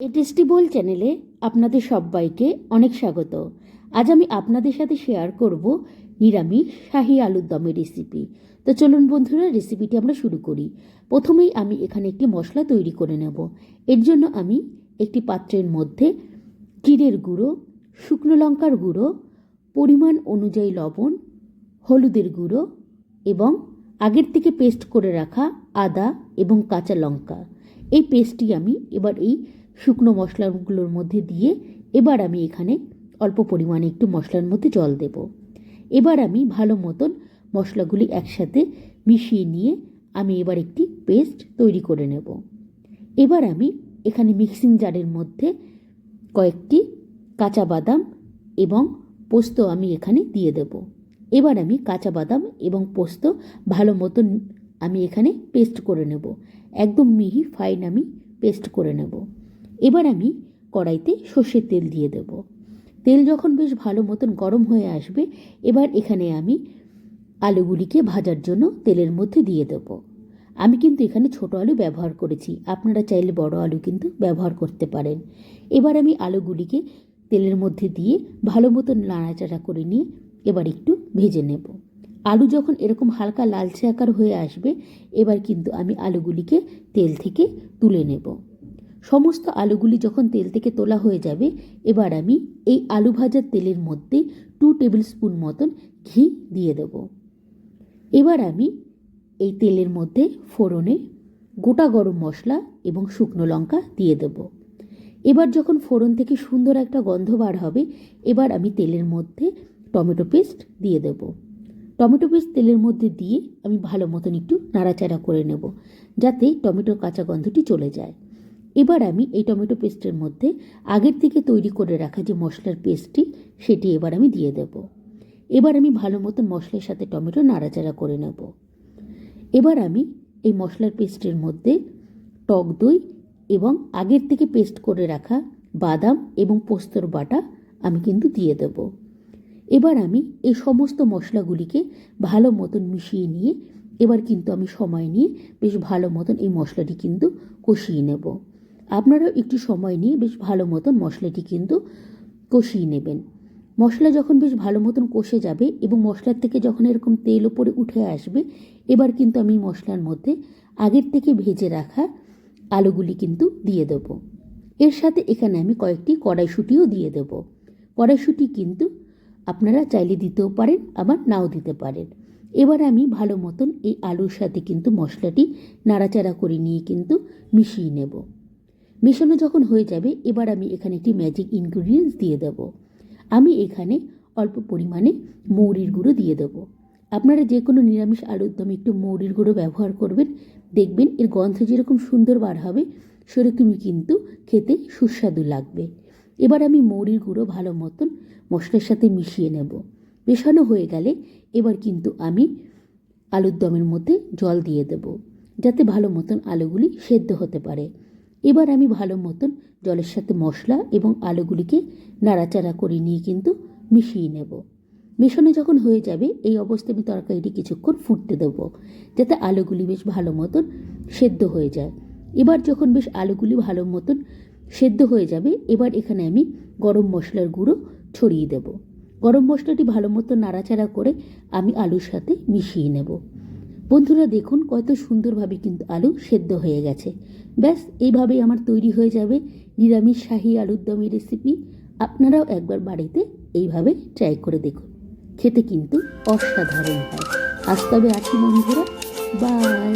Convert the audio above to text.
এ বোল চ্যানেলে আপনাদের সবাইকে অনেক স্বাগত। আজ আমি আপনাদের সাথে শেয়ার করব নিরামিষ শাহি আলুর দমের রেসিপি তো চলুন বন্ধুরা রেসিপিটি আমরা শুরু করি। প্রথমেই আমি এখানে একটি মশলা তৈরি করে নেব। এর জন্য আমি একটি পাত্রের মধ্যে জিরের গুঁড়ো, শুকনো লঙ্কার গুঁড়ো, পরিমাণ অনুযায়ী লবণ, হলুদের গুঁড়ো এবং আগের থেকে পেস্ট করে রাখা আদা এবং কাঁচা লঙ্কা। এই পেস্টটি আমি এবার এই শুকনো মশলাগুলোর মধ্যে দিয়ে এবার আমি এখানে অল্প পরিমাণে একটু মশলার মধ্যে জল দেব। এবার আমি ভালো মতন মশলাগুলি একসাথে মিশিয়ে নিয়ে আমি এবার একটি পেস্ট তৈরি করে নেব। এবার আমি এখানে মিক্সিং জারের মধ্যে কয়েকটি কাঁচা বাদাম এবং পোস্ত আমি এখানে দিয়ে দেব। এবার আমি কাঁচা বাদাম এবং পোস্ত ভালো মতন আমি এখানে পেস্ট করে নেব। একদম মিহি, ফাইন আমি পেস্ট করে নেব। এবার আমি কড়াইতে সর্ষের তেল দিয়ে দেব। তেল যখন বেশ ভালো মতন গরম হয়ে আসবে, এবার এখানে আমি আলুগুলিকে ভাজার জন্য তেলের মধ্যে দিয়ে দেব। আমি কিন্তু এখানে ছোট আলু ব্যবহার করেছি, আপনারা চাইলে বড় আলু কিন্তু ব্যবহার করতে পারেন। এবার আমি আলুগুলিকে তেলের মধ্যে দিয়ে ভালো মতন নাড়াচাড়া করে নিয়ে এবার একটু ভেজে নেব। আলু যখন এরকম হালকা লালচে আকার হয়ে আসবে, এবার কিন্তু আমি আলুগুলিকে তেল থেকে তুলে নেব। সমস্ত আলুগুলি যখন তেল থেকে তোলা হয়ে যাবে, এবার আমি এই আলু ভাজার তেলের মধ্যে টু টেবিল স্পুন মতন ঘি দিয়ে দেব। এবার আমি এই তেলের মধ্যে ফোড়নে গোটা গরম মশলা এবং শুকনো লঙ্কা দিয়ে দেব। এবার যখন ফোড়ন থেকে সুন্দর একটা গন্ধ বার হবে, এবার আমি তেলের মধ্যে টমেটো পেস্ট দিয়ে দেব। টমেটো পেস্ট তেলের মধ্যে দিয়ে আমি ভালো মতন একটু নাড়াচাড়া করে নেব, যাতে টমেটোর কাঁচা গন্ধটি চলে যায়। এবার আমি এই টমেটো পেস্টের মধ্যে আগের থেকে তৈরি করে রাখা যে মশলার পেস্টটি, সেটি এবার আমি দিয়ে দেব। এবার আমি ভালো মতন মশলার সাথে টমেটো নাড়াচাড়া করে নেব। এবার আমি এই মশলার পেস্টের মধ্যে টক দই এবং আগের থেকে পেস্ট করে রাখা বাদাম এবং পোস্তর বাটা আমি কিন্তু দিয়ে দেব। এবার আমি এই সমস্ত মশলাগুলিকে ভালো মতন মিশিয়ে নিয়ে, এবার কিন্তু আমি সময় নিয়ে বেশ ভালো মতন এই মশলাটি কিন্তু কষিয়ে নেব। আপনারাও একটু সময় নিয়ে বেশ ভালো মতন মশলাটি কিন্তু কষিয়ে নেবেন। মশলা যখন বেশ ভালো মতন কষে যাবে এবং মশলার থেকে যখন এরকম তেল ওপরে উঠে আসবে, এবার কিন্তু আমি মশলার মধ্যে আগের থেকে ভেজে রাখা আলুগুলি কিন্তু দিয়ে দেব। এর সাথে এখানে আমি কয়েকটি কড়াইশুঁটিও দিয়ে দেব। কড়াইশুঁটি কিন্তু আপনারা চাইলে দিতেও পারেন, আবার নাও দিতে পারেন। এবার আমি ভালো মতন এই আলুর সাথে কিন্তু মশলাটি নাড়াচাড়া করে নিয়ে কিন্তু মিশিয়ে নেব। মেশানো যখন হয়ে যাবে, এবার আমি এখানে একটি ম্যাজিক ইনগ্রিডিয়েন্টস দিয়ে দেব। আমি এখানে অল্প পরিমাণে মৌরির গুঁড়ো দিয়ে দেব। আপনারা যে কোনো নিরামিষ আলুর দমে একটু মৌরির গুঁড়ো ব্যবহার করবেন। দেখবেন এর গন্ধ যেরকম সুন্দর বার হবে, সেরকমই কিন্তু খেতে সুস্বাদু লাগবে। এবার আমি মৌরির গুঁড়ো ভালো মতন মশলার সাথে মিশিয়ে নেব। মেশানো হয়ে গেলে এবার কিন্তু আমি আলুর দমের মধ্যে জল দিয়ে দেব, যাতে ভালো মতন আলুগুলি সেদ্ধ হতে পারে। এবার আমি ভালো মতন জলের সাথে মশলা এবং আলুগুলিকে নাড়াচাড়া করে নিয়ে কিন্তু মিশিয়ে নেব। মেশানো যখন হয়ে যাবে, এই অবস্থায় আমি তরকারিটি কিছুক্ষণ ফুটতে দেবো, যাতে আলুগুলি বেশ ভালো মতন সেদ্ধ হয়ে যায়। এবার যখন বেশ আলুগুলি ভালো মতন সেদ্ধ হয়ে যাবে, এবার এখানে আমি গরম মশলার গুঁড়ো ছড়িয়ে দেব। গরম মশলাটি ভালো মতো নাড়াচাড়া করে আমি আলুর সাথে মিশিয়ে নেব। বন্ধুরা দেখুন কত সুন্দরভাবে কিন্তু আলু সেদ্ধ হয়ে গেছে। ব্যাস, এইভাবেই আমার তৈরি হয়ে যাবে নিরামিষ শাহি আলুর দমের রেসিপি আপনারাও একবার বাড়িতে এইভাবে ট্রাই করে দেখুন। খেতে কিন্তু অসাধারণ হয়। আজ তবে আসি বন্ধুরা। বাই